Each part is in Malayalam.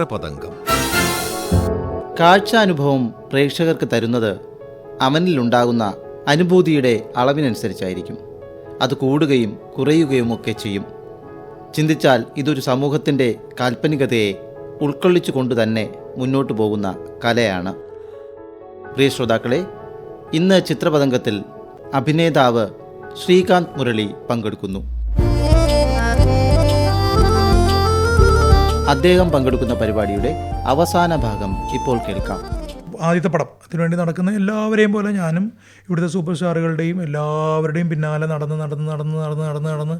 ചിത്രപതംഗം കാഴ്ചാനുഭവം പ്രേക്ഷകർക്ക് തരുന്നത് അവനിലുണ്ടാകുന്ന അനുഭൂതിയുടെ അളവിനനുസരിച്ചായിരിക്കും. അത് കൂടുകയും കുറയുകയും ഒക്കെ ചെയ്യും. ചിന്തിച്ചാൽ ഇതൊരു സമൂഹത്തിന്റെ കാൽപ്പനികതയെ ഉൾക്കൊള്ളിച്ചുകൊണ്ട് തന്നെ മുന്നോട്ടു പോകുന്ന കലയാണ്. പ്രിയ ശ്രോതാക്കളെ ഇന്ന് ചിത്രപതംഗത്തിൽ അഭിനേതാവ് ശ്രീകാന്ത് മുരളി പങ്കെടുക്കുന്നു. അദ്ദേഹം പങ്കെടുക്കുന്ന പരിപാടിയുടെ അവസാന ഭാഗം ഇപ്പോൾ കേൾക്കാം. ആദ്യത്തെ പടം. അതിനുവേണ്ടി നടക്കുന്ന എല്ലാവരെയും പോലെ ഞാനും ഇവിടുത്തെ സൂപ്പർ സ്റ്റാറുകളുടെയും എല്ലാവരുടെയും പിന്നാലെ നടന്ന് നടന്ന് നടന്ന് നടന്ന് നടന്ന് നടന്ന്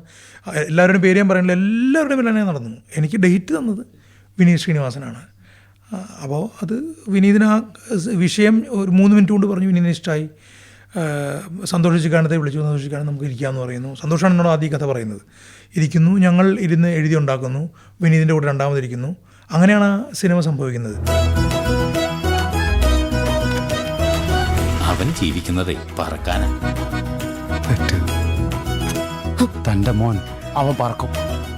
എല്ലാവരുടെയും പേര് ഞാൻ പറയുന്നില്ല എല്ലാവരുടെയും പിന്നാലെ നടന്നു. എനിക്ക് ഡേറ്റ് തന്നത് വിനീത് ശ്രീനിവാസനാണ്. അപ്പോൾ അത് വിനീതിന് ആ വിഷയം ഒരു മൂന്ന് മിനിറ്റ് കൊണ്ട് പറഞ്ഞു വിനീതിന് ഇഷ്ടമായി സന്തോഷിച്ചിക്കാണത്തെ വിളിച്ചു. സന്തോഷിക്കാണ് നമുക്ക് ഇരിക്കാമെന്ന് പറയുന്നു. സന്തോഷമാണ് എന്നോട് ആദ്യം കഥ പറയുന്നത്. ഇരിക്കുന്നു. ഞങ്ങൾ ഇരുന്ന് എഴുതി ഉണ്ടാക്കുന്നു. വിനീതിന്റെ കൂടെ രണ്ടാമതിരിക്കുന്നു അങ്ങനെയാണ് ആ സിനിമ സംഭവിക്കുന്നത്. അവൻ ജീവിക്കുന്നതേ പറക്കാന. തന്റെ മോൻ അവൻ പറക്കും.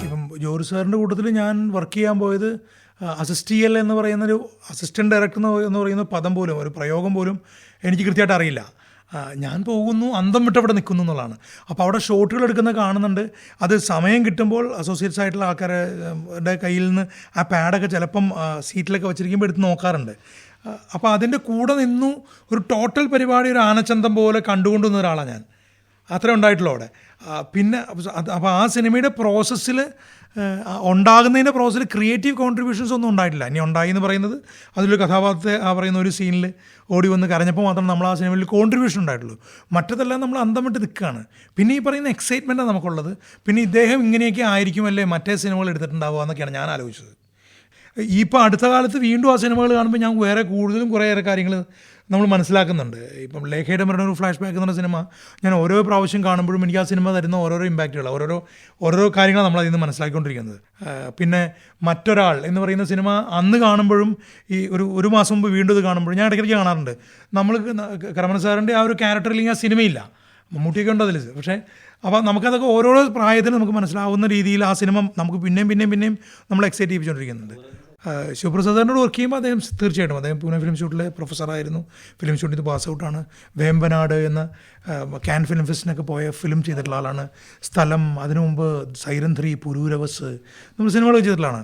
ഇപ്പം ജോർജ് സാറിന്റെ കൂട്ടത്തിൽ ഞാൻ വർക്ക് ചെയ്യാൻ പോയത് അസിസ്റ്റിയൽ എന്ന് പറയുന്ന ഒരു അസിസ്റ്റന്റ് ഡയറക്ടർ എന്ന് പറയുന്ന പദം പോലും ഒരു പ്രയോഗം പോലും എനിക്ക് കൃത്യമായിട്ട് അറിയില്ല. ഞാൻ പോകുന്നു അന്തം വിട്ട് അവിടെ നിൽക്കുന്നു എന്നുള്ളതാണ്. അപ്പോൾ അവിടെ ഷോട്ടുകൾ എടുക്കുന്ന കാണുന്നുണ്ട്. അത് സമയം കിട്ടുമ്പോൾ അസോസിയേറ്റ്സ് ആയിട്ടുള്ള ആൾക്കാരുടെ കയ്യിൽ നിന്ന് ആ പാഡൊക്കെ ചിലപ്പം സീറ്റിലൊക്കെ വെച്ചിരിക്കുമ്പോൾ എടുത്ത് നോക്കാറുണ്ട്. അപ്പോൾ അതിന്റെ കൂടെ നിന്നു ഒരു ടോട്ടൽ പരിപാടി ഒരു ആനച്ചന്തം പോലെ കണ്ടുകൊണ്ടുവന്ന ഒരാളാണ് ഞാൻ. അത്രേ ഉണ്ടായിട്ടുള്ളൂ അവിടെ. പിന്നെ അപ്പോൾ ആ സിനിമയുടെ പ്രോസസ്സിൽ ഉണ്ടാകുന്നതിന്റെ പ്രോസസ്സിൽ ക്രിയേറ്റീവ് കോൺട്രിബ്യൂഷൻസ് ഒന്നും ഉണ്ടായിട്ടില്ല. ഇനി ഉണ്ടായി എന്ന് പറയുന്നത് അതിലൊരു കഥാപാത്രത്തെ ആ പറയുന്ന ഒരു സീനിൽ ഓടി വന്ന് കരഞ്ഞപ്പോൾ മാത്രം നമ്മൾ ആ സിനിമയിൽ കോൺട്രിബ്യൂഷൻ ഉണ്ടായിട്ടുള്ളൂ. മറ്റതെല്ലാം നമ്മൾ അന്തം വിട്ട് നിൽക്കുകയാണ്. പിന്നെ ഈ പറയുന്ന എക്സൈറ്റ്മെന്റാണ് നമുക്കുള്ളത്. പിന്നെ ഇദ്ദേഹം ഇങ്ങനെയൊക്കെ ആയിരിക്കുമല്ലേ മറ്റേ സിനിമകൾ എടുത്തിട്ടുണ്ടാവുക എന്നൊക്കെയാണ് ഞാൻ ആലോചിച്ചത്. ഈ അടുത്ത കാലത്ത് വീണ്ടും ആ സിനിമകൾ കാണുമ്പോൾ ഞാൻ വേറെ കൂടുതലും കുറേയേറെ കാര്യങ്ങൾ നമ്മൾ മനസ്സിലാക്കുന്നുണ്ട്. ഇപ്പം ലേഖയുടെ മരണ ഒരു ഫ്ലാഷ് ബാക്ക് എന്ന സിനിമ ഞാൻ ഓരോ പ്രാവശ്യം കാണുമ്പോഴും എനിക്ക് ആ സിനിമ തരുന്ന ഓരോരോ ഇമ്പാക്റ്റുകൾ ഓരോരോ ഓരോരോ കാര്യങ്ങളാണ് നമ്മൾ അതിൽ നിന്ന് മനസ്സിലാക്കിക്കൊണ്ടിരിക്കുന്നത്. പിന്നെ മറ്റൊരാൾ എന്ന് പറയുന്ന സിനിമ അന്ന് കാണുമ്പോഴും ഈ ഒരു ഒരു മാസം മുമ്പ് വീണ്ടും ഇത് കാണുമ്പോഴും ഞാൻ ഇടയ്ക്കിടയ്ക്ക് കാണാറുണ്ട്. നമ്മൾ കരമന സാറിന്റെ ആ ഒരു ക്യാരക്ടറിൽ ആ സിനിമയില്ല. മമ്മൂട്ടിയൊക്കെ ഉണ്ട് അതിൽ പക്ഷേ അപ്പോൾ നമുക്കതൊക്കെ ഓരോരോ പ്രായത്തിൽ നമുക്ക് മനസ്സിലാവുന്ന രീതിയിൽ ആ സിനിമ നമുക്ക് പിന്നെയും പിന്നെയും പിന്നെയും നമ്മൾ എക്സൈറ്റ് ചെയ്യിപ്പിച്ചുകൊണ്ടിരിക്കുന്നുണ്ട് ആ, ശിവപ്രസാദിനോട് വർക്ക് ചെയ്യുമ്പോൾ അദ്ദേഹം തീർച്ചയായിട്ടും അദ്ദേഹം പൂനെ ഫിലിം ഷൂട്ടിലെ പ്രൊഫസറായിരുന്നു ഫിലിം ഷൂട്ടിൽ നിന്ന് പാസ് ഔട്ടാണ് വേമ്പനാട് എന്ന ക്യാൻ ഫിലിം ഫെസ്റ്റിനൊക്കെ പോയ ഫിലിം ചെയ്തിട്ടുള്ള ആളാണ്. സ്ഥലം അതിനു മുമ്പ് സൈരൻ പുരൂരവസ് നമ്മൾ സിനിമകൾ ചെയ്തിട്ടുള്ളതാണ്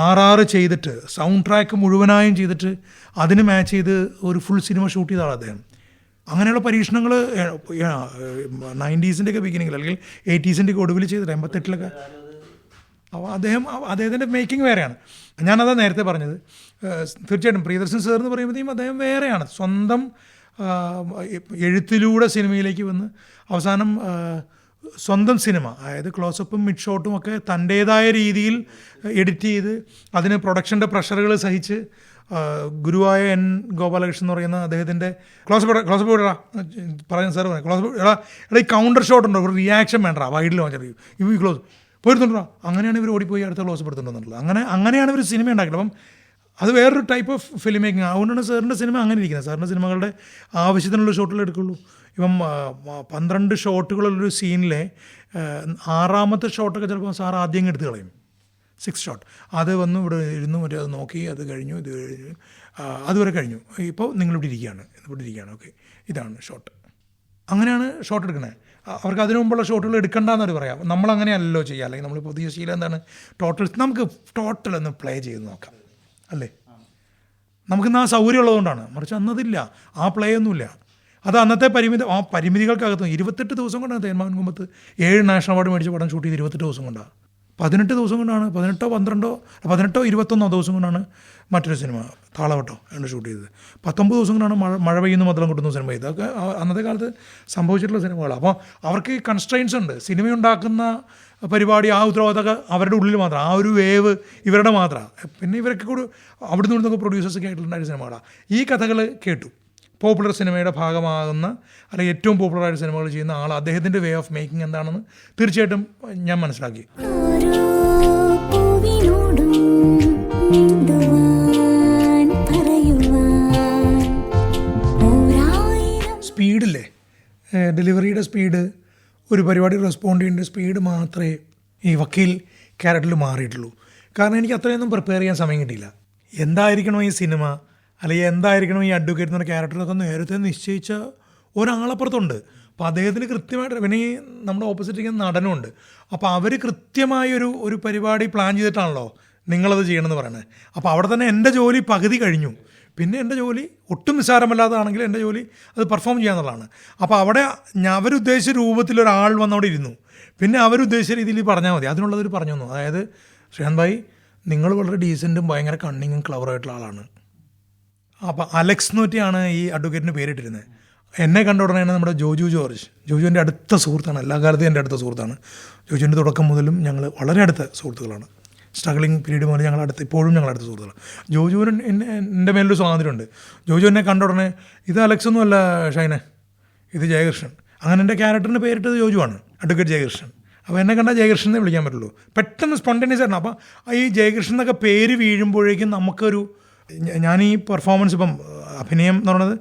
ആർ ആർ ചെയ്തിട്ട് സൗണ്ട് ട്രാക്ക് മുഴുവനായും ചെയ്തിട്ട് അതിന് മാച്ച് ചെയ്ത് ഒരു ഫുൾ സിനിമ ഷൂട്ട് ചെയ്ത ആളാണ് അദ്ദേഹം. അങ്ങനെയുള്ള പരീക്ഷണങ്ങൾ നയന്റീസിന്റെയൊക്കെ ബിഗിനിങ്ങിൽ അല്ലെങ്കിൽ എയ്റ്റീസിന്റെയൊക്കെ ഒടുവിൽ ചെയ്തിട്ട് എൺപത്തെട്ടിലൊക്കെ അപ്പോൾ അദ്ദേഹം അദ്ദേഹത്തിന്റെ മേക്കിംഗ് വേറെയാണ്. ഞാനതാ നേരത്തെ പറഞ്ഞത്. തീർച്ചയായിട്ടും പ്രിയദർശൻ സാർ എന്ന് പറയുമ്പോഴത്തേക്കും അദ്ദേഹം വേറെയാണ്. സ്വന്തം എഴുത്തിലൂടെ സിനിമയിലേക്ക് വന്ന് അവസാനം സ്വന്തം സിനിമ അതായത് ക്ലോസപ്പും മിഡ് ഷോട്ടും ഒക്കെ തന്റേതായ രീതിയിൽ എഡിറ്റ് ചെയ്ത് അതിന് പ്രൊഡക്ഷന്റെ പ്രഷറുകൾ സഹിച്ച് ഗുരുവായ എൻ ഗോപാലകൃഷ്ണൻ എന്ന് പറയുന്ന അദ്ദേഹത്തിന്റെ ക്ലോസ് ക്ലോസ് ഇടാ പറയുന്ന സാർ പറയാം ക്ലോസ് എടാ എടാ ഈ കൗണ്ടർ ഷോട്ട് ഉണ്ടോ? ഒരു റിയാക്ഷൻ വേണ്ട വൈഡിൽ വാങ്ങിച്ചു ഈ ക്ലോസ് പോയിരുന്നുണ്ടോ? അങ്ങനെയാണ് ഇവർ ഓടിപ്പോയി അടുത്ത ക്ലോസ് പെടുത്തുന്നുള്ളത് അങ്ങനെ അങ്ങനെയാണ് ഇവർ സിനിമ ഉണ്ടാക്കുന്നത് അപ്പം അത് വേറൊരു ടൈപ്പ് ഓഫ് ഫിലിം മേക്കിംഗ് അതുകൊണ്ടാണ് സാറിന്റെ സിനിമ അങ്ങനെ ഇരിക്കുന്നത്. സാറിന്റെ സിനിമകളുടെ ആവശ്യത്തിനുള്ള ഷോട്ടുകൾ എടുക്കുള്ളൂ. ഇപ്പം പന്ത്രണ്ട് ഷോട്ടുകളുള്ളൊരു സീനിലെ ആറാമത്തെ ഷോട്ടൊക്കെ ചിലപ്പോൾ സാർ ആദ്യം എടുത്ത് കളയും. സിക്സ് ഷോട്ട് അത് വന്ന് ഇവിടെ ഇരുന്നു മറ്റേ അത് നോക്കി അത് കഴിഞ്ഞു ഇത് കഴിഞ്ഞു. അതുവരെ കഴിഞ്ഞു. ഇപ്പോൾ നിങ്ങളിവിടെ ഇരിക്കുകയാണ്. ഇവിടെ ഇരിക്കുകയാണ് ഓക്കെ ഇതാണ് ഷോട്ട് അങ്ങനെയാണ് ഷോട്ട് എടുക്കുന്നത് അവർക്ക് അതിനു മുമ്പുള്ള ഷോട്ടുകൾ എടുക്കണ്ടെന്ന് അവർ പറയാം. നമ്മൾ അങ്ങനെയല്ലല്ലോ ചെയ്യുക. അല്ലെങ്കിൽ നമ്മൾ പുതിയ ശീലം എന്താണ്? ടോട്ടൽ നമുക്ക് ടോട്ടൽ ഒന്ന് പ്ലേ ചെയ്ത് നോക്കാം. അല്ലേ? നമുക്കിന്ന് ആ സൗകര്യം ഉള്ളതുകൊണ്ടാണ്. മറിച്ച് അന്നതില്ല. ആ പ്ലേ ഒന്നുമില്ല. അത് അന്നത്തെ പരിമിതി ആ പരിമിതികൾക്കകത്തും ഇരുപത്തെട്ട് ദിവസം കൊണ്ടാണ് തേന്മാവൻ കുമ്പത്ത് ഏഴ് നാഷണൽ അവാർഡ് മേടിച്ച പടം ഷൂട്ട് ചെയ്ത് ഇരുപത്തെട്ട് ദിവസം കൊണ്ടാണ് പതിനെട്ട് ദിവസം കൊണ്ടാണ് പതിനെട്ടോ പന്ത്രണ്ടോ പതിനെട്ടോ ഇരുപത്തൊന്നോ ദിവസം കൊണ്ടാണ് മറ്റൊരു സിനിമ താളവട്ടോ ആണ് ഷൂട്ട് ചെയ്തത്. പത്തൊമ്പത് ദിവസം കൊണ്ടാണ് മഴ മഴ പെയ്യുന്ന മതളം കൊടുക്കുന്ന സിനിമ അതൊക്കെ അന്നത്തെ കാലത്ത് സംഭവിച്ചിട്ടുള്ള സിനിമകളാണ്. അപ്പോൾ അവർക്ക് കൺസ്ട്രെയിൻസ് ഉണ്ട്. സിനിമയുണ്ടാക്കുന്ന പരിപാടി ആ ഉത്തരവാദിത്തമൊക്കെ അവരുടെ ഉള്ളിൽ മാത്രം ആ ഒരു വേവ് ഇവരുടെ മാത്രമാണ്. പിന്നെ ഇവരൊക്കെ കൂടി അവിടുന്ന് ഇവിടുന്നൊക്കെ പ്രൊഡ്യൂസേഴ്സൊക്കെ ആയിട്ടുണ്ടായ സിനിമകളാണ്. ഈ കഥകൾ കേട്ടു. പോപ്പുലർ സിനിമയുടെ ഭാഗമാകുന്ന അല്ലെങ്കിൽ ഏറ്റവും പോപ്പുലറായിട്ട് സിനിമകൾ ചെയ്യുന്ന ആൾ അദ്ദേഹത്തിന്റെ വേ ഓഫ് മേക്കിംഗ് എന്താണെന്ന് തീർച്ചയായിട്ടും ഞാൻ മനസ്സിലാക്കി. ഡെലിവറിയുടെ സ്പീഡ് ഒരു പരിപാടി റെസ്പോണ്ട് ചെയ്യേണ്ട സ്പീഡ് മാത്രമേ ഈ വക്കീൽ ക്യാരക്ടറിൽ മാറിയിട്ടുള്ളൂ. കാരണം എനിക്ക് അത്രയൊന്നും പ്രിപ്പയർ ചെയ്യാൻ സമയം കിട്ടിയില്ല. എന്തായിരിക്കണം ഈ സിനിമ? അല്ലെങ്കിൽ എന്തായിരിക്കണം ഈ അഡ്വക്കേറ്റ് എന്ന ക്യാരക്ടർ എന്നൊക്കെ നേരത്തെ നിശ്ചയിച്ച ഒരാളപ്പുറത്തുണ്ട്. അപ്പോൾ അദ്ദേഹത്തിന് കൃത്യമായിട്ട് പിന്നെ ഈ നമ്മുടെ ഓപ്പോസിറ്റ് ഇരിക്കുന്ന നടനുണ്ട്. അപ്പോൾ അവർ കൃത്യമായൊരു ഒരു പരിപാടി പ്ലാൻ ചെയ്തിട്ടാണല്ലോ നിങ്ങളത് ചെയ്യണമെന്ന് പറയുന്നത് അപ്പോൾ അവിടെ തന്നെ എന്റെ ജോലി പകുതി കഴിഞ്ഞു. പിന്നെ എന്റെ ജോലി ഒട്ടും നിസ്സാരമല്ലാതാണെങ്കിൽ എന്റെ ജോലി അത് പെർഫോം ചെയ്യാന്നുള്ളതാണ് അപ്പോൾ അവിടെ അവരുദ്ദേശിച്ച രൂപത്തിൽ ഒരാൾ വന്നവിടെ ഇരുന്നു. പിന്നെ അവരുദ്ദേശിച്ച രീതിയിൽ പറഞ്ഞാൽ മതി. അതിനുള്ളവർ പറഞ്ഞു തന്നു അതായത് ശ്രീകാന്ത് ഭായി നിങ്ങൾ വളരെ ഡീസന്റും ഭയങ്കര കണ്ണിങ്ങും ക്ലവറായിട്ടുള്ള ആളാണ്. അപ്പോൾ അലക്സ് നൂറ്റിയാണ് ഈ അഡ്വക്കേറ്റിന് പേരിട്ടിരുന്നത്. എന്നെ കണ്ട ഉടനെയാണ് നമ്മുടെ ജോജു ജോർജ്. ജോജുവിന്റെ അടുത്ത സുഹൃത്താണ്. എല്ലാ കാലത്തും എന്റെ അടുത്ത സുഹൃത്താണ്. ജോജുവിന്റെ തുടക്കം മുതലും ഞങ്ങൾ വളരെ അടുത്ത സുഹൃത്തുക്കളാണ്. സ്ട്രഗ്ലിംഗ് പീരീഡ് മുതൽ ഞങ്ങൾ അടുത്ത് ഇപ്പോഴും ഞങ്ങൾ അടുത്ത സുഹൃത്തുക്കളാണ് ജോജുവിന് എന്നെ എന്റെ മേലൊരു സ്വാതന്ത്ര്യമുണ്ട് ജോജു എന്നെ കണ്ട ഉടനെ ഇത് അലക്സൊന്നും അല്ല ഷൈനെ ഇത് ജയകൃഷ്ണൻ. അങ്ങനെ എന്റെ ക്യാരക്ടറിന് പേരിട്ടത് ജോജുവാണ് അഡ്വക്കേറ്റ് ജയകൃഷ്ണൻ. അപ്പോൾ എന്നെ കണ്ടാൽ ജയകൃഷ്ണനെ വിളിക്കാൻ പറ്റുള്ളൂ. പെട്ടെന്ന് സ്പോണ്ടേനിയസ് ആയിരുന്നു. അപ്പോൾ ഈ ജയകൃഷ്ണൻ എന്നൊക്കെ പേര് വീഴുമ്പോഴേക്കും നമുക്കൊരു ഞാൻ ഈ പെർഫോമൻസ് ഇപ്പം അഭിനയം എന്ന് പറയുന്നത്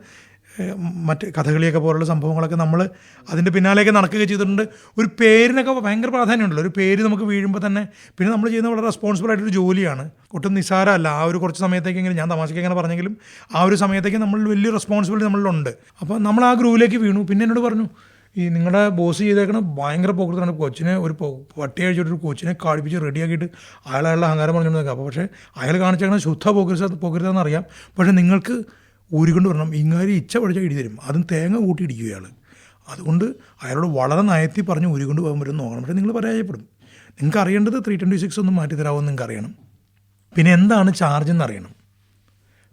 മറ്റ് കഥകളിയൊക്കെ പോലുള്ള സംഭവങ്ങളൊക്കെ നമ്മൾ അതിന്റെ പിന്നാലെയൊക്കെ നടക്കുക ചെയ്തിട്ടുണ്ട്. ഒരു പേരിനൊക്കെ ഭയങ്കര പ്രാധാന്യമുണ്ടല്ലോ. ഒരു പേര് നമുക്ക് വീഴുമ്പോൾ തന്നെ പിന്നെ നമ്മൾ ചെയ്യുന്ന വളരെ റെസ്പോൺസിബിൾ ആയിട്ടൊരു ജോലിയാണ്. ഒട്ടും നിസ്സാരമല്ല. ആ ഒരു കുറച്ച് സമയത്തേക്കെങ്കിലും ഞാൻ തമാശയ്ക്ക് അങ്ങനെ പറഞ്ഞെങ്കിലും ആ ഒരു സമയത്തേക്ക് നമ്മൾ വലിയ റെസ്പോൺസിബിലിറ്റി നമ്മളിലുണ്ട്. അപ്പോൾ നമ്മൾ ആ ഗ്രൂവിലേക്ക് വീണു. പിന്നെ എന്നോട് പറഞ്ഞു ഈ നിങ്ങളുടെ ബോസ് ചെയ്തേക്കണ ഭയങ്കര പോക്കത്താണ് കൊച്ചിനെ ഒരു പട്ടി അഴിച്ചിട്ട് ഒരു കൊച്ചിനെ കാടിപ്പിച്ച് റെഡിയാക്കിയിട്ട് അയാൾ അയാളുടെ അഹങ്കാരം പറഞ്ഞുകൊണ്ട് നിൽക്കുക അപ്പോൾ പക്ഷേ അയാൾ കാണിച്ചേക്കണ ശുദ്ധ പോക്കരുത് പോക്കരുതെന്ന് അറിയാം പക്ഷേ നിങ്ങൾക്ക് ഊരിക്കൊണ്ട് വരണം. ഇങ്ങാരി ഇച്ച പഠിച്ചാൽ ഇടി തരും. അതും തേങ്ങ കൂട്ടി ഇടിക്കും അതുകൊണ്ട് അയാളോട് വളരെ നയത്തി പറഞ്ഞ് ഊരിക്കൊണ്ട് പോകാൻ പറ്റും നോക്കണം. പക്ഷേ നിങ്ങൾ പരാജയപ്പെടും. നിങ്ങൾക്ക് അറിയേണ്ടത് ത്രീ ട്വന്റി സിക്സ് ഒന്നും മാറ്റി നിങ്ങൾക്ക് അറിയണം. പിന്നെ എന്താണ് ചാർജ് എന്ന് അറിയണം.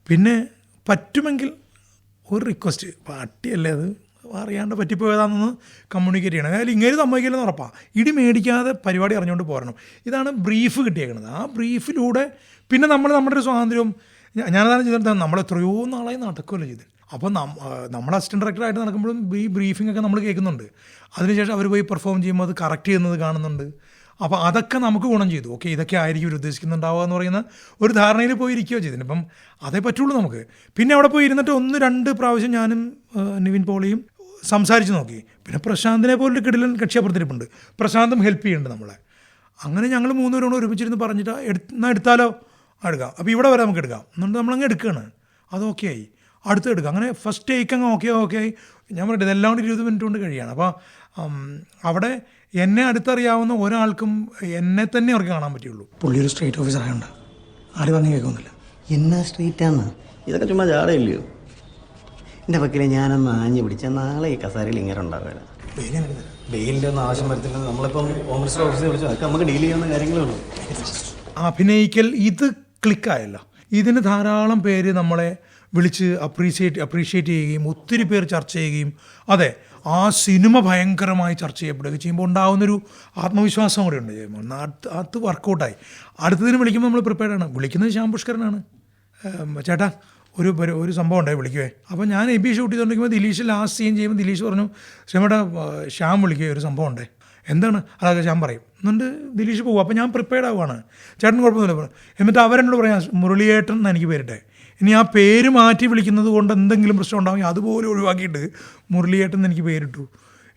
പിന്നെ പറ്റുമെങ്കിൽ ഒരു റിക്വസ്റ്റ് പാട്ടിയല്ലേ അത്? അറിയാണ്ട് പറ്റിപ്പോയതാണെന്ന് കമ്മ്യൂണിക്കേറ്റ് ചെയ്യണം. അതായത് ഇങ്ങനെ സമ്മതിക്കില്ലെന്ന് ഉറപ്പാണ് ഇടി മേടിക്കാതെ പരിപാടി അറിഞ്ഞുകൊണ്ട് പോരണം. ഇതാണ് ബ്രീഫ് കിട്ടിയേക്കുന്നത് ആ ബ്രീഫിലൂടെ പിന്നെ നമ്മൾ നമ്മുടെ ഒരു സ്വാതന്ത്ര്യവും ഞാനതാണ് ചെയ്തിട്ട് നമ്മൾ എത്രയോ നാളായി നടക്കുമല്ലോ ചെയ്ത്. അപ്പോൾ നമ്മൾ അസിസ്റ്റന്റ് ഡയറക്ടറായിട്ട് നടക്കുമ്പോഴും ഈ ബ്രീഫിംഗ് ഒക്കെ നമ്മൾ കേൾക്കുന്നുണ്ട്. അതിനുശേഷം അവർ പോയി പെർഫോം ചെയ്യുമ്പോൾ അത് കറക്റ്റ് ചെയ്യുന്നത് കാണുന്നുണ്ട്. അപ്പോൾ അതൊക്കെ നമുക്ക് ഗുണം ചെയ്തു. ഓക്കെ ഇതൊക്കെ ആയിരിക്കും ഇവർ ഉദ്ദേശിക്കുന്നുണ്ടാവുക എന്ന് പറയുന്ന ഒരു ധാരണയിൽ പോയി ഇരിക്കുകയോ ചെയ്തിന് ഇപ്പം അതേ പറ്റുള്ളൂ നമുക്ക്. പിന്നെ അവിടെ പോയി ഇരുന്നിട്ട് ഒന്ന് രണ്ട് പ്രാവശ്യം ഞാനും നിവിൻ പോളിയും സംസാരിച്ച് നോക്കി. പിന്നെ പ്രശാന്തിനെ പോലൊരു കിടിലൻ കക്ഷിയപ്പുറത്തിരിപ്പുണ്ട് പ്രശാന്തും ഹെൽപ്പ് ചെയ്യുന്നുണ്ട് നമ്മളെ. അങ്ങനെ ഞങ്ങൾ മൂന്നുപേരോട് ഒരുമിച്ചിരുന്ന് പറഞ്ഞിട്ട് എടുത്ത് എടുത്താലോ? എടുക്കാം. അപ്പോൾ ഇവിടെ വരെ നമുക്ക് എടുക്കാം. എന്നിട്ട് നമ്മളങ്ങ് എടുക്കുകയാണ് അത് ഓക്കെ ആയി. അടുത്ത് എടുക്കുക അങ്ങനെ ഫസ്റ്റ് ടേക്ക് അങ്ങ് ഓക്കെ ഓക്കെ ആയി. ഞാൻ പറഞ്ഞിട്ട് ഇതെല്ലാം കൂടി ഇരുപത് മിനിറ്റ് കൊണ്ട് കഴിയാണ്. അപ്പോൾ അവിടെ എന്നെ അടുത്തറിയാവുന്ന ഒരാൾക്കും എന്നെ തന്നെ അവർക്ക് കാണാൻ പറ്റുള്ളൂ. പുള്ളി ഒരു സ്ട്രീറ്റ് ഓഫീസർ ആയതുകൊണ്ട് ആര് പറഞ്ഞു കേൾക്കുന്നില്ല. എന്നാ സ്ട്രീറ്റാന്ന് ഇതൊക്കെ ചുമ്മാ ജാടയില്ലയോ എന്റെ പക്കലെ ഞാനൊന്ന് ആഞ്ഞു പിടിച്ച നാളെ ഈ കസാരയിൽ ഇങ്ങനെ ഉണ്ടാവില്ല ബെയിലിന്റെ ഒന്നും ആവശ്യം വരത്തില്ല. നമ്മളിപ്പം ഹോം മിനിസ്റ്റർ ഓഫീസിൽ വിളിച്ചു. അതൊക്കെ നമുക്ക് ഡീൽ ചെയ്യുന്ന കാര്യങ്ങളേ ഉള്ളൂ. അഭിനയിക്കൽ ഇത് ക്ലിക്കായല്ല. ഇതിന് ധാരാളം പേര് നമ്മളെ വിളിച്ച് അപ്രീഷിയേറ്റ് അപ്രീഷിയേറ്റ് ചെയ്യുകയും ഒത്തിരി പേർ ചർച്ച ചെയ്യുകയും അതെ ആ സിനിമ ഭയങ്കരമായി ചർച്ച ചെയ്യപ്പെടുകയും ചെയ്യുമ്പോൾ ഉണ്ടാകുന്നൊരു ആത്മവിശ്വാസം കൂടെ ഉണ്ട് ചെയ്യുമ്പോൾ അത് അത് വർക്കൗട്ടായി അടുത്തതിന് വിളിക്കുമ്പോൾ നമ്മൾ പ്രിപ്പയർഡ് ആണ്. വിളിക്കുന്നത് ശ്യാം പുഷ്കരനാണ്. ചേട്ടാ ഒരു ഒരു സംഭവം ഉണ്ടായി വിളിക്കുവേ. അപ്പോൾ ഞാൻ എബി ഷൂട്ട് ചെയ്തുകൊണ്ടിരിക്കുമ്പോൾ ദിലീഷ് ലാസ്റ്റ് സീൻ ചെയ്യുമ്പോൾ ദിലീഷ് പറഞ്ഞു ശ്യാമേട്ടാ ശ്യാം വിളിക്കുവേ ഒരു സംഭവം ഉണ്ടേ. എന്താണ്? അതൊക്കെ ഞാൻ പറയും. എന്നിട്ട് ദിലീഷ് പോകും അപ്പോൾ ഞാൻ പ്രിപ്പയർഡ് ആവുകയാണ് ചേട്ടൻ കുഴപ്പമൊന്നുമില്ല. എന്നിട്ട് അവരെന്നോട് പറയാം മുരളിയേട്ടൻ എന്ന് എനിക്ക് പേരിട്ടെ. ഇനി ആ പേര് മാറ്റി വിളിക്കുന്നത് കൊണ്ട് എന്തെങ്കിലും പ്രശ്നം ഉണ്ടാവും അതുപോലെ ഒഴിവാക്കിയിട്ട് മുരളിയേട്ടൻ എന്ന് എനിക്ക് പേരിട്ടു.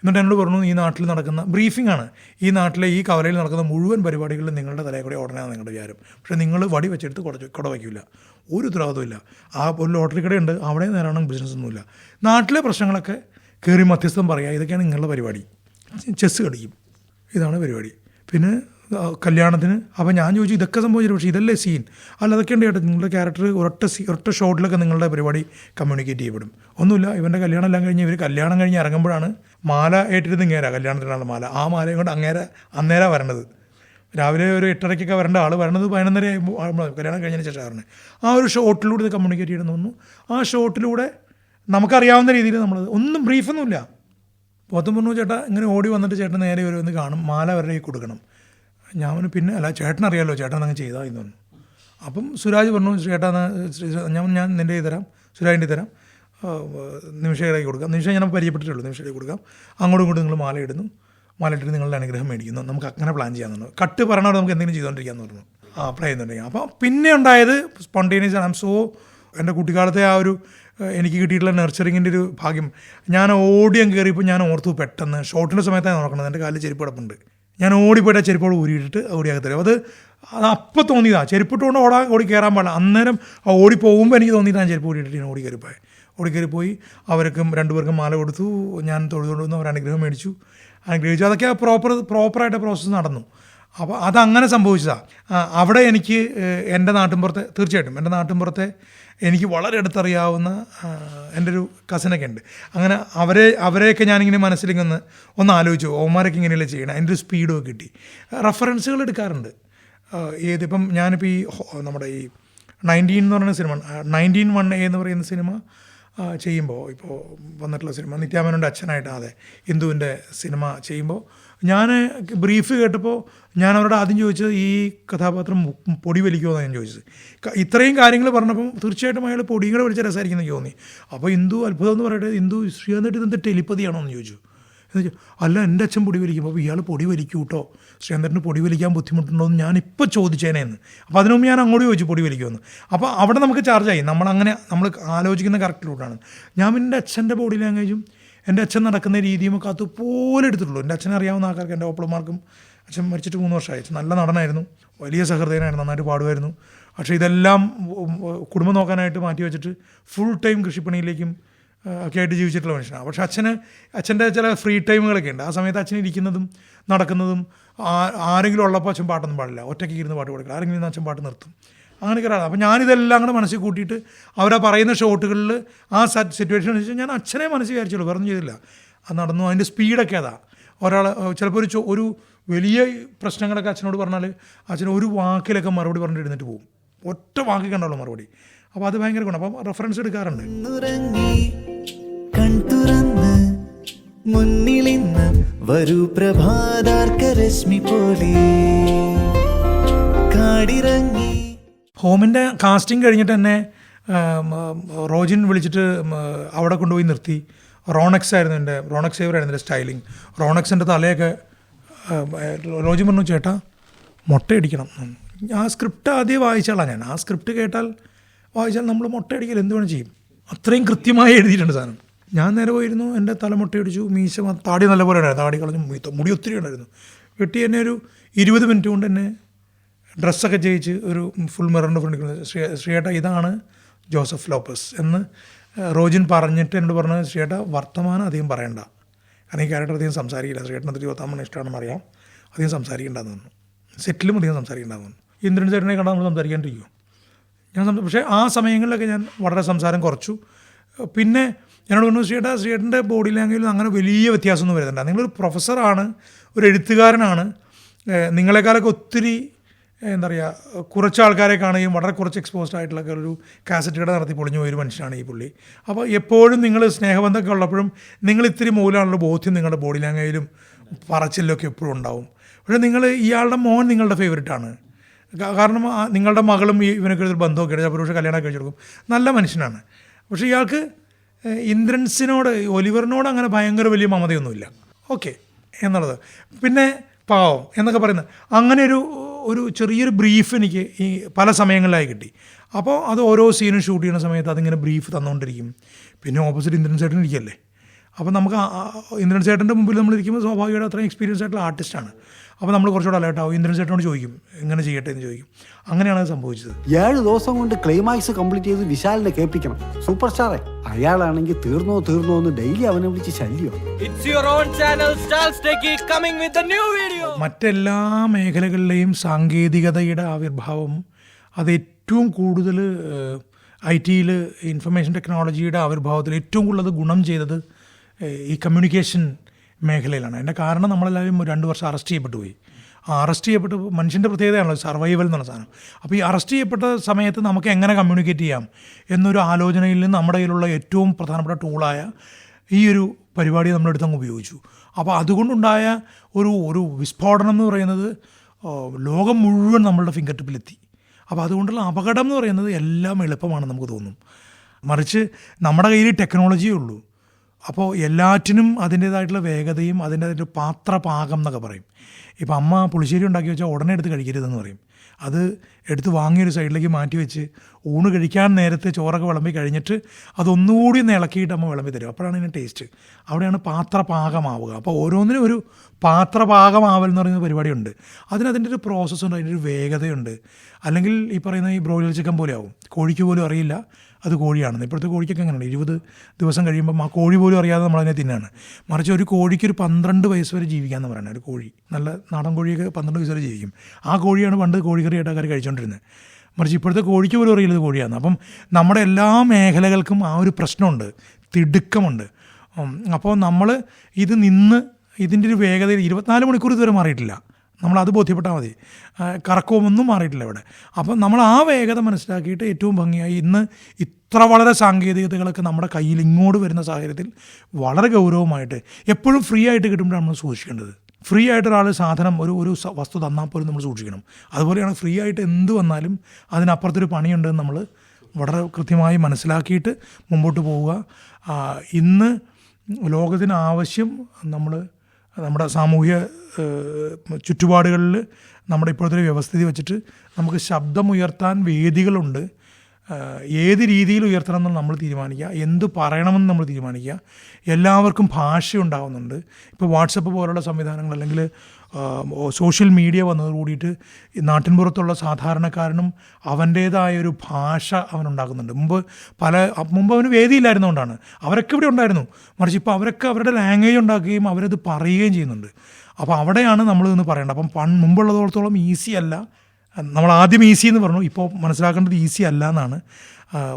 എന്നിട്ട് എന്നോട് പറഞ്ഞു ഈ നാട്ടിൽ നടക്കുന്ന ബ്രീഫിംഗ് ആണ്. ഈ നാട്ടിലെ ഈ കവലയിൽ നടക്കുന്ന മുഴുവൻ പരിപാടികളിലും നിങ്ങളുടെ തലയിൽ കൂടെ ഉടനെയാണ് നിങ്ങളുടെ വിചാരം. പക്ഷേ നിങ്ങൾ വടി വെച്ചെടുത്ത് കുട കുട വയ്ക്കില്ല ഒരു ഉത്തരവാദിത്വമില്ല ആ ഒരു ലോട്ടറി കടയുണ്ട് അവിടെ നേരാണ് ബിസിനസ് ഒന്നുമില്ല. നാട്ടിലെ പ്രശ്നങ്ങളൊക്കെ കയറി മധ്യസ്ഥം പറയുക ഇതൊക്കെയാണ് നിങ്ങളുടെ പരിപാടി. ചെസ്സ് കളിക്കും. ഇതാണ് പരിപാടി. പിന്നെ കല്യാണത്തിന്. അപ്പോൾ ഞാൻ ചോദിച്ചു ഇതൊക്കെ സംഭവിച്ചു പക്ഷേ ഇതല്ലേ സീൻ അല്ല അതൊക്കെ ഉണ്ട് കേട്ടോ. നിങ്ങളുടെ ക്യാരക്ടർ ഒരൊറ്റ സീ ഒരൊറ്റ ഷോട്ടിലൊക്കെ നിങ്ങളുടെ പരിപാടി കമ്മ്യൂണിക്കേറ്റ് ചെയ്യപ്പെടും. ഒന്നുമില്ല ഇവന്റെ കല്യാണം എല്ലാം കഴിഞ്ഞ് ഇവർ കല്യാണം കഴിഞ്ഞ് ഇറങ്ങുമ്പോഴാണ് മാല ഏറ്റിരുന്ന് ഇങ്ങേരാ കല്യാണത്തിനാണ് മാല. ആ മാലയും കൊണ്ട് അങ്ങേരെ അന്നേരാ വരണത് രാവിലെ ഒരു എട്ടരയ്ക്കൊക്കെ വരേണ്ട ആൾ വരണത് പതിനൊന്നര കല്യാണം കഴിഞ്ഞതിന് ശേഷം വരണേ ആ ഒരു ഷോട്ടിലൂടെ ഇത് കമ്മ്യൂണിക്കേറ്റ് ചെയ്യണമെന്ന് തോന്നുന്നു. ആ ഷോട്ടിലൂടെ നമുക്കറിയാവുന്ന രീതിയിൽ നമ്മൾ ഒന്നും ബ്രീഫൊന്നുമില്ല പോത്തും പറഞ്ഞു ചേട്ടാ ഇങ്ങനെ ഓടി വന്നിട്ട് ചേട്ടൻ നേരെ ഒരു വന്ന് കാണും. മാല അവരുടെ കയ്യിൽ കൊടുക്കണം. ഞാൻ പിന്നെ അല്ല ചേട്ടൻ അറിയാമല്ലോ ചേട്ടൻ അങ്ങ് ചെയ്താൽ എന്ന് പറഞ്ഞു. അപ്പം സുരാജ് പറഞ്ഞു ചേട്ടാ ഞാൻ ഞാൻ നിന്റെ തരാം സുരാജിന്റെ തരാം. നിമിഷയുടെ കൊടുക്കാം. നിമിഷം ഞാൻ പരിചയപ്പെട്ടിട്ടുള്ളൂ നിമിഷയുടെ കൊടുക്കാം. അങ്ങോട്ടും ഇങ്ങോട്ടും നിങ്ങൾ മാല ഇടുന്നു. മാല ഇട്ടിട്ട് നിങ്ങളുടെ അനുഗ്രഹം മേടിക്കുന്നു. നമുക്ക് അങ്ങനെ പ്ലാൻ ചെയ്യാമെന്നു കട്ട് പറഞ്ഞാൽ നമുക്ക് എന്തെങ്കിലും ചെയ്തുകൊണ്ടിരിക്കാമെന്ന് പറഞ്ഞു. ആ അപ്ലൈ ചെയ്യുന്നുണ്ടെങ്കിൽ അപ്പം പിന്നെ ഉണ്ടായത് സ്പോണ്ടേനിയസ് ആണ്. സോ എന്റെ കുട്ടിക്കാലത്തെ ആ ഒരു എനിക്ക് കിട്ടിയിട്ടുള്ള നർച്ചറിങ്ങിന്റെ ഒരു ഭാഗ്യം. ഞാൻ ഓടിയം കയറിയപ്പോൾ ഞാൻ ഓർത്തു പെട്ടെന്ന് ഷോട്ടിന്റെ സമയത്താണ് നോക്കണത് എന്റെ കാലിൽ ചെരുപ്പ് കിടപ്പുണ്ട് ഞാൻ ഓടിപ്പോയിട്ട് ആ ചെരുപ്പോട് ഊരിയിട്ടിട്ട് ഓടിയാക്കി അത് അത് അപ്പം തോന്നിയതാ. ചെരുപ്പിട്ടുകൊണ്ട് ഓടാ ഓടി കയറാൻ പാടില്ല. അന്നേരം ആ ഓടി പോകുമ്പോൾ എനിക്ക് തോന്നിയിട്ടാണ് ചെരുപ്പ് ഓടിയിട്ട് ഞാൻ ഓടി കയറിപ്പോയി. ഓടി കയറിപ്പോയി. അവർക്കും രണ്ടുപേർക്കും മാല കൊടുത്തു. ഞാൻ തൊഴുതുകൊണ്ട് വന്നു അവർ അനുഗ്രഹം മേടിച്ചു. അനുഗ്രഹിച്ചു. അതൊക്കെ പ്രോപ്പർ പ്രോപ്പറായിട്ട് പ്രോസസ്സ് നടന്നു. അപ്പോൾ അതങ്ങനെ സംഭവിച്ചതാണ് അവിടെ എനിക്ക് എന്റെ നാട്ടിൻപുറത്തെ തീർച്ചയായിട്ടും എന്റെ നാട്ടിൻപുറത്തെ എനിക്ക് വളരെ അടുത്തറിയാവുന്ന എന്റെ ഒരു കസിനൊക്കെ ഉണ്ട്. അങ്ങനെ അവരെ അവരെയൊക്കെ ഞാനിങ്ങനെ മനസ്സിലേക്ക് ഒന്ന് ഒന്ന് ആലോചിച്ചു ഓമാരൊക്കെ ഇങ്ങനെയല്ലേ ചെയ്യണം? അതിന്റെ ഒരു സ്പീഡൊക്കെ കിട്ടി. റെഫറൻസുകൾ എടുക്കാറുണ്ട്. ഏതിപ്പം ഞാനിപ്പോൾ ഈ നമ്മുടെ ഈ നയന്റീൻ എന്ന് പറയുന്ന സിനിമ നയന്റീൻ വൺ എ എന്ന് പറയുന്ന സിനിമ ചെയ്യുമ്പോൾ ഇപ്പോൾ വന്നിട്ടുള്ള സിനിമ നിത്യാമേനോന്റെ അച്ഛനായിട്ട് അതെ ഹിന്ദുവിന്റെ സിനിമ ചെയ്യുമ്പോൾ ഞാൻ ബ്രീഫ് കേട്ടപ്പോൾ ഞാൻ അവരോട് ആദ്യം ചോദിച്ചത് ഈ കഥാപാത്രം പൊടി വലിക്കുമോ ഞാൻ ചോദിച്ചത്. ഇത്രയും കാര്യങ്ങൾ പറഞ്ഞപ്പം തീർച്ചയായിട്ടും അയാൾ പൊടിയും കൂടെ വലിച്ച രസമായിരിക്കും എന്ന് തോന്നി. അപ്പോൾ ഹിന്ദു അത്ഭുതം എന്ന് പറയട്ടെ ഹിന്ദു ശ്രീകാന്തിട്ട് ഇതെന്ത് ടെലിപ്പതിയാണോ എന്ന് ചോദിച്ചു. എന്ന് അല്ല എന്റെ അച്ഛൻ പൊടി വലിക്കും അപ്പോൾ ഇയാൾ പൊടി വലിക്കും കേട്ടോ ശ്രീധരന് പൊടി വലിക്കാൻ ബുദ്ധിമുട്ടുണ്ടോ എന്ന് ഞാനിപ്പോൾ ചോദിച്ചേനെ എന്ന്. അപ്പോൾ അതിനു മുമ്പ് ഞാൻ അങ്ങോട്ട് ചോദിച്ചു പൊടി വലിക്കുമെന്ന് അപ്പോൾ അവിടെ നമുക്ക് ചാർജായി. നമ്മളങ്ങനെ നമ്മൾ ആലോചിക്കുന്ന കറക്റ്റ് റൂട്ടാണ് ഞാൻ എന്റെ അച്ഛന്റെ ബോഡി ലാംഗ്വേജും എന്റെ അച്ഛൻ നടക്കുന്ന രീതിയും ഒക്കെ അതുപോലെ എടുത്തിട്ടുള്ളൂ. എന്റെ അച്ഛനെ അറിയാവുന്ന ആൾക്കാർക്ക് എന്റെ ഓപ്പളന്മാർക്കും അച്ഛൻ മരിച്ചിട്ട് മൂന്ന് വർഷമായി. അച്ഛൻ നല്ല നടനായിരുന്നു. വലിയ സഹൃദയനായിരുന്നു നന്നായിട്ട് പാടുമായിരുന്നു. പക്ഷേ ഇതെല്ലാം കുടുംബം നോക്കാനായിട്ട് മാറ്റി വെച്ചിട്ട് ഫുൾ ടൈം കൃഷിപ്പണിയിലേക്കും ഒക്കെ ആയിട്ട് ജീവിച്ചിട്ടുള്ള മനുഷ്യനാണ്. പക്ഷേ അച്ഛന് അച്ഛന്റെ ചില ഫ്രീ ടൈമുകളൊക്കെ ഉണ്ട്. ആ സമയത്ത് അച്ഛൻ ഇരിക്കുന്നതും നടക്കുന്നതും ആരെങ്കിലും ഉള്ളപ്പോൾ അച്ഛൻ പാട്ടൊന്നും പാടില്ല. ഒറ്റയ്ക്ക് ഇരുന്ന് പാട്ട് കൊടുക്കില്ല ആരെങ്കിലും അച്ഛൻ പാട്ട് നിർത്തും. അങ്ങനെയൊക്കെ ഒരാളാണ് അപ്പോൾ ഞാനിതെല്ലാം കൂടെ മനസ്സിൽ കൂട്ടിയിട്ട് അവരാ പറയുന്ന ഷോട്ടുകളിൽ ആ സിറ്റുവേഷൻ വെച്ചാൽ ഞാൻ അച്ഛനെ മനസ്സിൽ വിചാരിച്ചുള്ളൂ. വേറെ ചെയ്തില്ല. അത് നടന്നു. അതിന്റെ സ്പീഡൊക്കെ അതാ. ഒരാൾ ചിലപ്പോൾ ഒരു ഒരു വലിയ പ്രശ്നങ്ങളൊക്കെ അച്ഛനോട് പറഞ്ഞാൽ അച്ഛൻ ഒരു വാക്കിലൊക്കെ മറുപടി പറഞ്ഞിട്ട് എഴുന്നേറ്റ് പോകും. ഒറ്റ വാക്കിൽ കണ്ടുള്ളൂ മറുപടി. അപ്പോൾ അത് ഭയങ്കര ഗുണം. അപ്പം റെഫറൻസ് എടുക്കാറുണ്ട്. മുന്നിലിന്ന് വരൂ പ്രഭാതാർക്കരശ്മി പോലെ. കാടിറങ്ങി ഹോമിന്റെ കാസ്റ്റിംഗ് കഴിഞ്ഞിട്ട് തന്നെ റോജിൻ വിളിച്ചിട്ട് അവിടെ കൊണ്ടുപോയി നിർത്തി. റോണക്സ് ആയിരുന്നു എന്റെ റോണക്സ് സേവറായിരുന്നു എന്റെ സ്റ്റൈലിങ് റോണക്സിന്റെ തലയൊക്കെ റോജിൻ പറഞ്ഞു ചേട്ടാ മുട്ടയടിക്കണം. ആ സ്ക്രിപ്റ്റ് ആദ്യം വായിച്ചാളാണ് ഞാൻ. ആ സ്ക്രിപ്റ്റ് കേട്ടാൽ വായിച്ചാൽ നമ്മൾ മുട്ടയടിക്കൽ എന്ത് വേണം ചെയ്യും. അത്രയും കൃത്യമായി എഴുതിയിട്ടുണ്ട് സാധനം. ഞാൻ നേരെ പോയിരുന്നു എന്റെ തല മുട്ടയടിച്ചു മീശ താടി നല്ലപോലെ ഉണ്ടായിരുന്നു. താടി കളഞ്ഞു മുടി ഒത്തിരി ഉണ്ടായിരുന്നു. വെട്ടി എന്നെ ഒരു ഇരുപത് മിനിറ്റ് കൊണ്ട് എന്നെ ഡ്രസ്സൊക്കെ ചെയ്യിച്ച് ഒരു ഫുൾ മിററിന്റെ ഫ്രണ്ട് ശ്രീ ശ്രീയേട്ട ഇതാണ് ജോസഫ് ലോപ്പസ് എന്ന് റോജിൻ പറഞ്ഞിട്ട് എന്നോട് പറഞ്ഞത് ശ്രീയേട്ട വർത്തമാനം അധികം പറയണ്ട. കാരണം ഈ ക്യാരക്ടർ അധികം സംസാരിക്കില്ല. ശ്രീയേട്ടൻ അത്ര ഇരുപത്താമണ ഇഷ്ടമാണെന്ന് അറിയാം. അധികം സംസാരിക്കേണ്ടെന്ന് തോന്നുന്നു. സെറ്റിലും അധികം സംസാരിക്കേണ്ടെന്ന് തോന്നുന്നു. ഇന്ദ്രൻ ചേട്ടനെ കണ്ടാൽ നമ്മൾ സംസാരിക്കാണ്ടിരിക്കും ഞാൻ പക്ഷേ ആ സമയങ്ങളിലൊക്കെ ഞാൻ വളരെ സംസാരം കുറച്ചു. പിന്നെ എന്നോട് പറഞ്ഞു ശ്രീയേട്ടാ ശ്രീയേട്ടന്റെ ബോഡി ലാംഗ്വേജിൽ അങ്ങനെ വലിയ വ്യത്യാസമൊന്നും വരുന്നുണ്ട് നിങ്ങളൊരു പ്രൊഫസറാണ് ഒരു എഴുത്തുകാരനാണ്. നിങ്ങളെക്കാളൊക്കെ ഒത്തിരി എന്താ പറയുക കുറച്ച് ആൾക്കാരെ കാണുകയും വളരെ കുറച്ച് എക്സ്പോസ്ഡ് ആയിട്ടുള്ള ഒരു കാസറ്റ് കട നടത്തി പൊളിഞ്ഞു പോയൊരു മനുഷ്യനാണ് ഈ പുള്ളി. അപ്പോൾ എപ്പോഴും നിങ്ങൾ സ്നേഹബന്ധമൊക്കെ ഉള്ളപ്പോഴും നിങ്ങൾ ഇത്തിരി മൂലമാണുള്ള ബോധ്യം നിങ്ങളുടെ ബോഡി ലാംഗ്വേജിലും പറച്ചിലൊക്കെ എപ്പോഴും ഉണ്ടാവും. പക്ഷേ നിങ്ങൾ ഇയാളുടെ മോൻ നിങ്ങളുടെ ഫേവറേറ്റ് ആണ്. കാരണം നിങ്ങളുടെ മകളും ഈ ഇവനൊക്കെ ഒരു ബന്ധമൊക്കെ അപ്പോൾ ചിലപ്പോൾ കല്യാണം കഴിച്ചെടുക്കും നല്ല മനുഷ്യനാണ്. പക്ഷേ ഇയാൾക്ക് ഇന്ദ്രൻസിനോട് ഒലിവറിനോട് അങ്ങനെ ഭയങ്കര വലിയ മമതയൊന്നുമില്ല. ഓക്കെ എന്നുള്ളത്. പിന്നെ പാവം എന്നൊക്കെ പറയുന്നത്. അങ്ങനെ ഒരു ഒരു ചെറിയൊരു ബ്രീഫ് എനിക്ക് ഈ പല സമയങ്ങളിലായി കിട്ടി. അപ്പോൾ അത് ഓരോ സീനും ഷൂട്ട് ചെയ്യുന്ന സമയത്ത് അതിങ്ങനെ ബ്രീഫ് തന്നുകൊണ്ടിരിക്കും. പിന്നെ ഓപ്പോസിറ്റ് ഇന്ദ്രൻ ചേട്ടൻ ഇരിക്കല്ലേ? അപ്പോൾ നമുക്ക് ഇന്ദ്രൻ ചേട്ടന്റെ മുമ്പിൽ നമ്മൾ ഇരിക്കുമ്പോൾ സ്വാഭാവികമായിട്ട് അത്രയും എക്സ്പീരിയൻസ് ആയിട്ടുള്ള ആർട്ടിസ്റ്റാണ് അപ്പോൾ നമ്മൾ കുറച്ചുകൂടെ അലേർട്ടാവും ഇന്ദ്രൻ ചേട്ടനോട് ചോദിക്കും എങ്ങനെ ചെയ്യട്ടെ? എന്ന് ചോദിക്കും. അങ്ങനെയാണ് അത് സംഭവിച്ചത്. ഏഴ് ദിവസം കൊണ്ട് ക്ലൈമാക്സ് കംപ്ലീറ്റ് ചെയ്ത് വിശാലിനെ കേൾപ്പിക്കണം. സൂപ്പർ സ്റ്റാറെ അയാളാണെങ്കിൽ തീർന്നോ തീർന്നോ എന്ന് ഡെയിലി അവനെ വിളിച്ച് ശല്യോ. It's your own channel, Stars Techie, coming with a new video. മറ്റെല്ലാ മേഖലകളിലെയും സാങ്കേതികതയുടെ ആവിർഭാവം അത് ഏറ്റവും കൂടുതൽ ഐ ടിയിൽ ഇൻഫർമേഷൻ ടെക്നോളജിയുടെ ആവിർഭാവത്തിൽ ഏറ്റവും കൂടുതൽ ഗുണം ചെയ്തത് ഈ കമ്മ്യൂണിക്കേഷൻ മേഖലയിലാണ്. അതിന്റെ കാരണം നമ്മളെല്ലാവരും രണ്ട് വർഷം അറസ്റ്റ് ചെയ്യപ്പെട്ടു പോയി. അറസ്റ്റ് ചെയ്യപ്പെട്ട് മനുഷ്യന്റെ പ്രത്യേകതയാണല്ലോ സർവൈവൽ എന്നുള്ള സാധനം. അപ്പോൾ ഈ അറസ്റ്റ് ചെയ്യപ്പെട്ട സമയത്ത് നമുക്ക് എങ്ങനെ കമ്മ്യൂണിക്കേറ്റ് ചെയ്യാം എന്നൊരു ആലോചനയിൽ നിന്ന് നമ്മുടെ കയ്യിലുള്ള ഏറ്റവും പ്രധാനപ്പെട്ട ടൂളായ ഈ ഒരു പരിപാടി നമ്മളെടുത്ത് അങ്ങ് ഉപയോഗിച്ചു. അപ്പോൾ അതുകൊണ്ടുണ്ടായ ഒരു ഒരു വിസ്ഫോടനം എന്ന് പറയുന്നത് ലോകം മുഴുവൻ നമ്മളുടെ ഫിംഗർ ടിപ്പിലെത്തി അപ്പോൾ അതുകൊണ്ടുള്ള അപകടം എന്ന് പറയുന്നത് എല്ലാം എളുപ്പമാണ് നമുക്ക് തോന്നും. മറിച്ച് നമ്മുടെ കയ്യിൽ ടെക്നോളജിയേ ഉള്ളൂ. അപ്പോൾ എല്ലാറ്റിനും അതിന്റേതായിട്ടുള്ള വേഗതയും അതിന്റെ പാത്രപാകം എന്നൊക്കെ പറയും. ഇപ്പം അമ്മ പുളിശ്ശേരി ഉണ്ടാക്കി വെച്ചാൽ ഉടനെ എടുത്ത് കഴിക്കരുതെന്ന് പറയും. അത് എടുത്ത് വാങ്ങിയൊരു സൈഡിലേക്ക് മാറ്റി വെച്ച് ഊണ് കഴിക്കാൻ നേരത്തെ ചോറൊക്കെ വിളമ്പി കഴിഞ്ഞിട്ട് അതൊന്നുകൂടി ഒന്ന് ഇളക്കിയിട്ട് അമ്മ വിളമ്പി തരും. അപ്പോഴാണ് ഇതിന്റെ ടേസ്റ്റ്. അവിടെയാണ് പാത്രപാകമാവുക. അപ്പോൾ ഓരോന്നിനും ഒരു പാത്രപാകമാവൽ എന്ന് പറയുന്ന പരിപാടിയുണ്ട്. അതിന് അതിന്റെ ഒരു പ്രോസസ്സുണ്ട് അതിന്റെ ഒരു വേഗതയുണ്ട്. അല്ലെങ്കിൽ ഈ പറയുന്ന ഈ ബ്രോയിലർ ചിക്കൻ പോലെ ആവും കോഴിക്ക് പോലും അറിയില്ല. അത് കോഴിയാണെന്ന്. ഇപ്പോഴത്തെ കോഴിക്കൊക്കെ അങ്ങനെയാണ് ഇരുപത് ദിവസം കഴിയുമ്പോൾ ആ കോഴി പോലും അറിയാതെ നമ്മളതിനെ തിന്നാണ്. മറിച്ച് ഒരു കോഴിക്ക് ഒരു പന്ത്രണ്ട് വയസ്സ് വരെ ജീവിക്കാമെന്ന് പറയുന്നത് ഒരു കോഴി. നല്ല നാടൻ കോഴിയൊക്കെ പന്ത്രണ്ട് വയസ്സ് വരെ ജീവിക്കും. ആ കോഴിയാണ് പണ്ട് കോഴിക്കറി ആയിട്ട് ആൾക്കാർ കഴിച്ചുകൊണ്ടിരുന്നത് മറിച്ച് ഇപ്പോഴത്തെ കോഴിക്ക് പോലും അറിയില്ല കോഴിയാണ് അപ്പം നമ്മുടെ എല്ലാ മേഖലകൾക്കും ആ ഒരു പ്രശ്നമുണ്ട്. തിടുക്കമുണ്ട്. അപ്പോൾ നമ്മൾ ഇത് നിന്ന് ഇതിന്റെ ഒരു വേഗതയിൽ ഇരുപത്തിനാല് മണിക്കൂർ ഇതുവരെ മാറിയിട്ടില്ല. നമ്മൾ അത് ബോധ്യപ്പെട്ടാൽ മതി. കറക്കവുമൊന്നും മാറിയിട്ടില്ല ഇവിടെ. അപ്പം നമ്മൾ ആ വേഗത മനസ്സിലാക്കിയിട്ട് ഏറ്റവും ഭംഗിയായി ഇന്ന് ഇത്ര വളരെ സാങ്കേതികതകളൊക്കെ നമ്മുടെ കയ്യിൽ ഇങ്ങോട്ട് വരുന്ന സാഹചര്യത്തിൽ വളരെ ഗൗരവമായിട്ട് എപ്പോഴും ഫ്രീ ആയിട്ട് കിട്ടുമ്പോഴാണ് നമ്മൾ സൂക്ഷിക്കേണ്ടത്. ഫ്രീ ആയിട്ട് ഒരാൾ സാധനം ഒരു ഒരു വസ്തു തന്നാൽ പോലും നമ്മൾ സൂക്ഷിക്കണം. അതുപോലെയാണ് ഫ്രീ ആയിട്ട് എന്ത് വന്നാലും അതിനപ്പുറത്തൊരു പണിയുണ്ടെന്ന് നമ്മൾ വളരെ കൃത്യമായി മനസ്സിലാക്കിയിട്ട് മുമ്പോട്ട് പോവുക. ഇന്ന് ലോകത്തിന് ആവശ്യം നമ്മൾ നമ്മുടെ സാമൂഹ്യ ചുറ്റുപാടുകളിൽ നമ്മുടെ ഇപ്പോഴത്തെ വ്യവസ്ഥിതി വെച്ചിട്ട് നമുക്ക് ശബ്ദമുയർത്താൻ വേദികളുണ്ട്. ഏത് രീതിയിൽ ഉയർത്തണം എന്ന് നമ്മൾ തീരുമാനിക്കുക എന്ത് പറയണമെന്ന് നമ്മൾ തീരുമാനിക്കുക എല്ലാവർക്കും ഭാഷ ഉണ്ടാകുന്നുണ്ട് ഇപ്പോൾ വാട്സപ്പ് പോലുള്ള സംവിധാനങ്ങൾ അല്ലെങ്കിൽ സോഷ്യൽ മീഡിയ വന്നത് കൂടിയിട്ട് പുറത്തുള്ള സാധാരണക്കാരനും അവന്റേതായ ഒരു ഭാഷ അവനുണ്ടാക്കുന്നുണ്ട്. മുമ്പ് പല മുമ്പ് അവന് വേദിയില്ലായിരുന്നുകൊണ്ടാണ് അവരൊക്കെ ഇവിടെ ഉണ്ടായിരുന്നു. മറിച്ച് ഇപ്പോൾ അവരൊക്കെ അവരുടെ ലാംഗ്വേജ് ഉണ്ടാക്കുകയും അവരത് പറയുകയും ചെയ്യുന്നുണ്ട്. അപ്പോൾ അവിടെയാണ് നമ്മൾ ഇന്ന് പറയേണ്ടത്. അപ്പം പൺ മുമ്പുള്ളതോളത്തോളം ഈസി അല്ല. നമ്മൾ ആദ്യം ഈസി എന്ന് പറഞ്ഞു. ഇപ്പോൾ മനസ്സിലാക്കേണ്ടത് ഈസി അല്ല എന്നാണ്.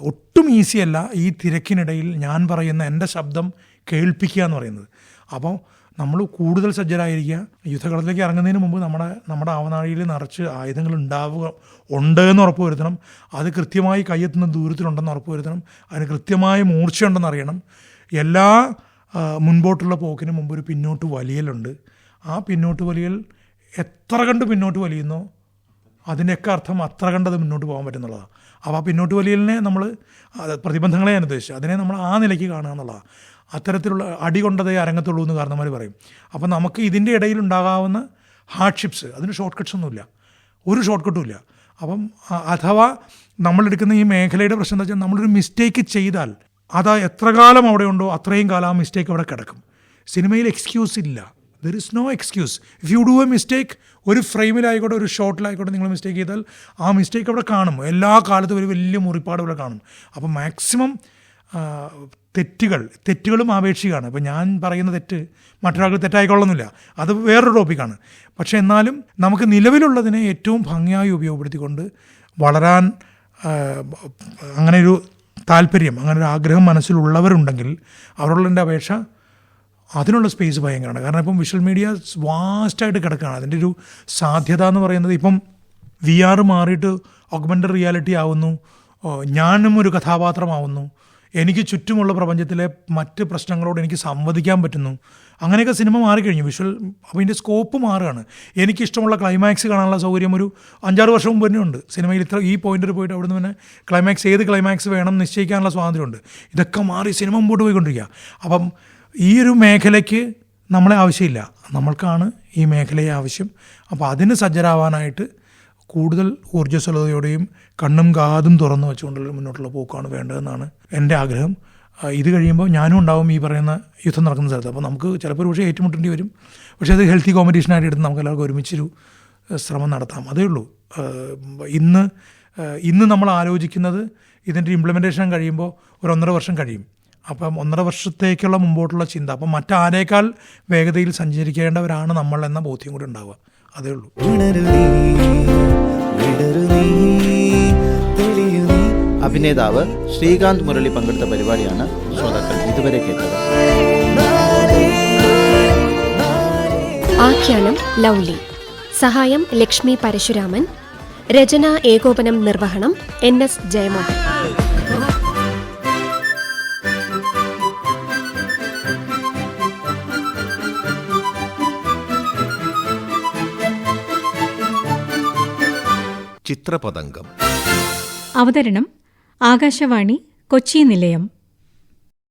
ഒട്ടും ഈസി അല്ല ഈ തിരക്കിനിടയിൽ ഞാൻ പറയുന്ന എന്റെ ശബ്ദം കേൾപ്പിക്കുക എന്ന് പറയുന്നത്. അപ്പോൾ നമ്മൾ കൂടുതൽ സജ്ജരായിരിക്കുക. യുദ്ധകളത്തിലേക്ക് ഇറങ്ങുന്നതിന് മുമ്പ് നമ്മുടെ നമ്മുടെ ആവനാഴിയിൽ നിറച്ച് ആയുധങ്ങൾ ഉണ്ടാവുക ഉണ്ട് എന്ന് ഉറപ്പ് വരുത്തണം. അത് കൃത്യമായി കയ്യെത്തുന്ന ദൂരത്തിലുണ്ടെന്ന് ഉറപ്പ് വരുത്തണം. അതിന് കൃത്യമായ മൂർച്ചയുണ്ടെന്ന് അറിയണം. എല്ലാ മുൻപോട്ടുള്ള പോക്കിന് മുമ്പ് ഒരു പിന്നോട്ട് വലിയലുണ്ട്. ആ പിന്നോട്ട് വലിയൽ എത്ര കണ്ട് പിന്നോട്ട് വലിയുന്നോ അതിന്റെയൊക്കെ അർത്ഥം അത്ര കണ്ടത് മുന്നോട്ട് പോകാൻ പറ്റുന്നുള്ളതാണ് അപ്പോൾ ആ പിന്നോട്ട് വലിയലിനെ നമ്മൾ പ്രതിബന്ധങ്ങളെ ഞാൻ ഉദ്ദേശിച്ചത് അതിനെ നമ്മൾ ആ നിലയ്ക്ക് കാണുക എന്നുള്ളതാണ് അത്തരത്തിലുള്ള അടി കൊണ്ടതേ അരങ്ങത്തുള്ളൂ എന്ന് കാരണന്മാർ പറയും. അപ്പോൾ നമുക്ക് ഇതിന്റെ ഇടയിൽ ഉണ്ടാകാവുന്ന ഹാർഡ്ഷിപ്സ് അതിന് ഷോർട്ട് കട്ട്സ് ഒന്നുമില്ല. ഒരു ഷോർട്ട് കട്ടും ഇല്ല. അപ്പം അഥവാ നമ്മളെടുക്കുന്ന ഈ മേഖലയുടെ പ്രശ്നം എന്താ വെച്ചാൽ നമ്മളൊരു മിസ്റ്റേക്ക് ചെയ്താൽ അത് എത്ര കാലം അവിടെ ഉണ്ടോ അത്രയും കാലം ആ മിസ്റ്റേക്ക് അവിടെ കിടക്കും. സിനിമയിൽ എക്സ്ക്യൂസ് ഇല്ല. There is no excuse if you do a mistake ഒരു ഫ്രെയിമിലായിക്കോട്ടെ ഒരു ഷോട്ടിലായിക്കോട്ടെ നിങ്ങൾ മിസ്റ്റേക്ക് ചെയ്താൽ ആ മിസ്റ്റേക്ക് അവിടെ കാണും. എല്ലാ കാലത്തും ഒരു വലിയ മുറിപ്പാട് ഇവിടെ കാണും. അപ്പം മാക്സിമം തെറ്റുകൾ തെറ്റുകളും ആപേക്ഷികമാണ്. ഇപ്പോൾ ഞാൻ പറയുന്ന തെറ്റ് മറ്റൊരാൾക്ക് തെറ്റായിക്കൊള്ളുന്നില്ല. അത് വേറൊരു ടോപ്പിക്കാണ് പക്ഷേ എന്നാലും നമുക്ക് നിലവിലുള്ളതിനെ ഏറ്റവും ഭംഗിയായി ഉപയോഗപ്പെടുത്തിക്കൊണ്ട് വളരാൻ അങ്ങനെ ഒരു താല്പര്യം അങ്ങനെ ഒരു ആഗ്രഹം മനസ്സിലുള്ളവരുണ്ടെങ്കിൽ അവരോടുള്ള എന്റെ അപേക്ഷ അതിനുള്ള സ്പേസ് ഭയങ്കരമാണ്. കാരണം ഇപ്പം വിഷ്വൽ മീഡിയ വാസ്റ്റായിട്ട് കിടക്കുകയാണ്. അതിന്റെ ഒരു സാധ്യത എന്ന് പറയുന്നത് ഇപ്പം വി ആർ മാറിയിട്ട് ഓഗ്മെന്റഡ് റിയാലിറ്റി ആവുന്നു. ഞാനും ഒരു കഥാപാത്രമാവുന്നു. എനിക്ക് ചുറ്റുമുള്ള പ്രപഞ്ചത്തിലെ മറ്റ് പ്രശ്നങ്ങളോട് എനിക്ക് സംവദിക്കാൻ പറ്റുന്നു. അങ്ങനെയൊക്കെ സിനിമ മാറിക്കഴിഞ്ഞു. വിഷ്വൽ അപ്പോൾ ഇതിന്റെ സ്കോപ്പ് മാറുകയാണ്. എനിക്കിഷ്ടമുള്ള ക്ലൈമാക്സ് കാണാനുള്ള സൗകര്യം ഒരു അഞ്ചാറ് വർഷം മുമ്പ് തന്നെ ഉണ്ട്. സിനിമയിൽ ഇത്ര ഈ പോയിന്റിൽ പോയിട്ട് അവിടുന്ന് തന്നെ ക്ലൈമാക്സ് ഏത് ക്ലൈമാക്സ് വേണം നിശ്ചയിക്കാനുള്ള സ്വാതന്ത്ര്യമുണ്ട്. ഇതൊക്കെ മാറി സിനിമ മുമ്പോട്ട് പോയിക്കൊണ്ടിരിക്കുക. അപ്പം ഈ ഒരു മേഖലയ്ക്ക് നമ്മളെ ആവശ്യമില്ല. നമ്മൾക്കാണ് ഈ മേഖലയെ ആവശ്യം. അപ്പോൾ അതിന് സജ്ജരാവാനായിട്ട് കൂടുതൽ ഊർജസ്വലതയോടെയും കണ്ണും കാതും തുറന്നു വെച്ചുകൊണ്ടുള്ള മുന്നോട്ടുള്ള പോക്കാണ് വേണ്ടതെന്നാണ് എന്റെ ആഗ്രഹം. ഇത് കഴിയുമ്പോൾ ഞാനും ഉണ്ടാവും ഈ പറയുന്ന യുദ്ധം നടക്കുന്ന സ്ഥലത്ത്. അപ്പോൾ നമുക്ക് ചിലപ്പോൾ പക്ഷേ ഏറ്റുമുട്ടേണ്ടി വരും. പക്ഷേ അത് ഹെൽത്തി കോമ്പറ്റീഷനായിട്ട് എടുത്ത് നമുക്ക് എല്ലാവർക്കും ഒരുമിച്ചൊരു ശ്രമം നടത്താം. അതേ ഉള്ളൂ. ഇന്ന് ഇന്ന് നമ്മൾ ആലോചിക്കുന്നത് ഇതിന്റെ ഇംപ്ലിമെന്റേഷൻ കഴിയുമ്പോൾ ഒരു ഒന്നര വർഷം കഴിയും. അപ്പം ഒന്നര വർഷത്തേക്കുള്ള മുമ്പോട്ടുള്ള ചിന്ത. അപ്പം മറ്റാരേക്കാൾ വേഗതയിൽ സഞ്ചരിക്കേണ്ടവരാണ് നമ്മൾ എന്ന ബോധ്യം കൂടി ഉണ്ടാവുക. അതേ ഉള്ളൂ. അഭിനേതാവ് ശ്രീകാന്ത് മുരളി പങ്കെടുത്ത പരിപാടിയാണ് ശ്രോതാക്കൾ ഇതുവരെ കേട്ടത്. ആഖ്യാനം ലൗലി. സഹായം ലക്ഷ്മി പരശുരാമൻ. രചന ഏകോപനം നിർവഹണം എൻ എസ് ജയമോഹൻ. ചിത്രപതംഗം. അവതരണം ആകാശവാണി കൊച്ചി നിലയം